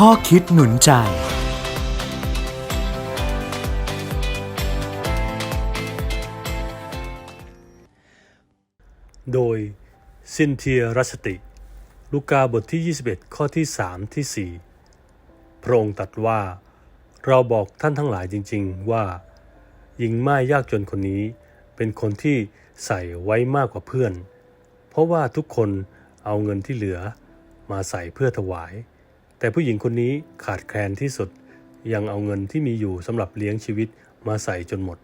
ข้อคิดหนุนใจ โดยซินเทียรัชติ ลูกาบทที่ 21 ข้อที่ 3 ที่ 4 พระองค์ตรัสว่า เราบอกท่านทั้งหลายจริง ๆ ว่าหญิงม่ายยากจนคนนี้ เป็นคนที่ใส่ไว้มากกว่าเพื่อน เพราะว่าทุกคนเอาเงินที่เหลือมาใส่เพื่อถวาย แต่ผู้หญิงคนนี้ขาดแคลนที่สุด ยังเอาเงินที่มีอยู่สำหรับเลี้ยงชีวิตมาใส่จนหมด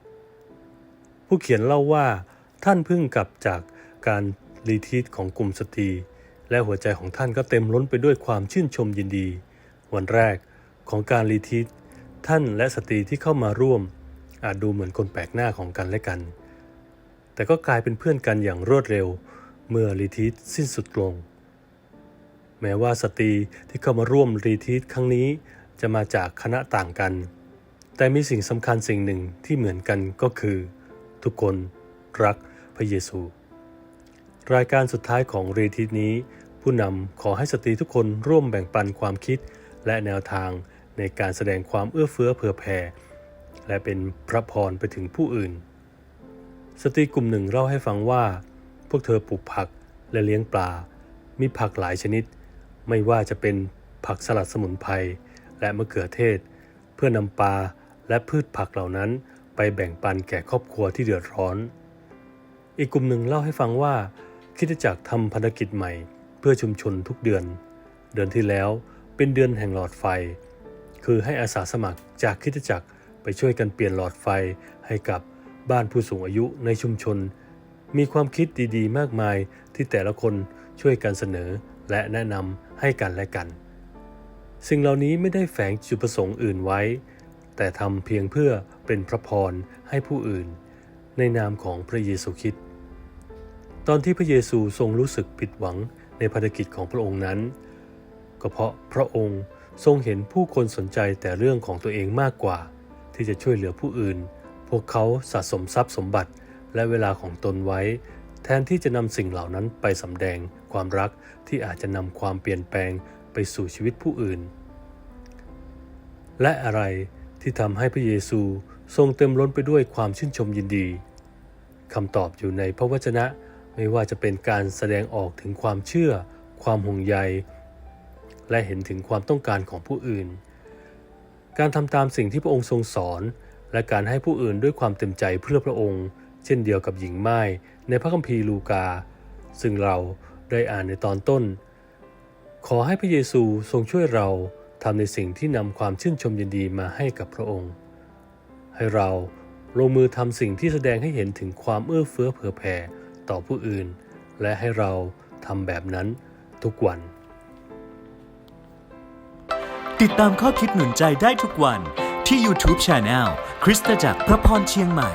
ผู้เขียนเล่าว่า ท่านเพิ่งกลับจากการรีทีตของกลุ่มสตรี และหัวใจของท่านก็เต็มล้นไปด้วยความชื่นชมยินดี วันแรกของการรีทีตท่านและสตรีที่เข้ามาร่วม อาจดูเหมือนคนแปลกหน้าของกันและกัน แต่ก็กลายเป็นเพื่อนกันอย่างรวดเร็ว เมื่อรีทีตสิ้นสุดลง แม้ว่าสตรีที่เข้ามาร่วมรีทีตครั้งนี้ จะมาจากคณะต่างกัน แต่มีสิ่งสำคัญสิ่งหนึ่งที่เหมือนกันก็คือ ทุกคนรักพระเยซู รายการสุดท้ายของรีทีตนี้ ผู้นำขอให้สตรีทุกคนร่วมแบ่งปันความคิดและแนวทางในการแสดงความเอื้อเฟื้อเผื่อแผ่และเป็นพระพรไปถึงผู้อื่น สตรีกลุ่มหนึ่งเล่าให้ฟังว่า พวกเธอปลูกผักและเลี้ยงปลา มีผักหลายชนิด ไม่ว่าจะเป็นผักสลัดสมุนไพรและมะเขือเทศ เพื่อนำปลาและพืชผักเหล่านั้นไปแบ่งปันแก่ครอบครัวที่เดือดร้อน อีกกลุ่มหนึ่งเล่าให้ฟังว่า คิดจักรทำภารกิจใหม่ เพื่อชุมชนทุกเดือน เดือนที่แล้วเป็นเดือนแห่งหลอดไฟ คือให้อาสาสมัครจากคิดจักรไปช่วยกันเปลี่ยนหลอดไฟให้กับบ้านผู้สูงอายุในชุมชน มีความคิดดีๆ มากมายที่แต่ละคนช่วยกันเสนอ และแนะนำให้กันและกัน สิ่งเหล่านี้ไม่ได้แฝงจุดประสงค์อื่นไว้ แต่ทำเพียงเพื่อเป็นพระพรให้ผู้อื่น ในนามของพระเยซูคริสต์ตอนที่พระเยซูทรงรู้สึกผิดหวังในภารกิจของพระองค์นั้น ก็เพราะพระองค์ทรงเห็นผู้คนสนใจแต่เรื่องของตัวเองมากกว่า ที่จะช่วยเหลือผู้อื่น พวกเขาสะสมทรัพย์สมบัติและเวลาของตนไว้ แทนที่จะนำสิ่งเหล่านั้นไปสำแดงความรักที่อาจจะนำความเปลี่ยนแปลงไปสู่ชีวิตผู้อื่น และอะไรที่ทำให้พระเยซูทรงเต็มล้นไปด้วยความชื่นชมยินดีคำตอบอยู่ในพระวจนะไม่ว่าจะเป็นการแสดงออกถึงความเชื่อ ความห่วงใย และเห็นถึงความต้องการของผู้อื่น การทำตามสิ่งที่พระองค์ทรงสอน และการให้ผู้อื่นด้วยความเต็มใจเพื่อพระองค์ เช่นเดียวกับหญิงไม้ในพระคัมภีร์ลูกา ซึ่งเราได้อ่านในตอนต้น ขอให้พระเยซูทรงช่วยเราทำในสิ่งที่นำความชื่นชมยินดีมาให้กับพระองค์ ให้เราลงมือทำสิ่งที่แสดงให้เห็นถึงความเอื้อเฟื้อเผื่อแผ่ต่อผู้อื่น และให้เราทำแบบนั้นทุกวัน ติดตามข้อคิดหนุนใจได้ทุกวันที่ YouTube Channel คริสตจักรพระพรเชียงใหม่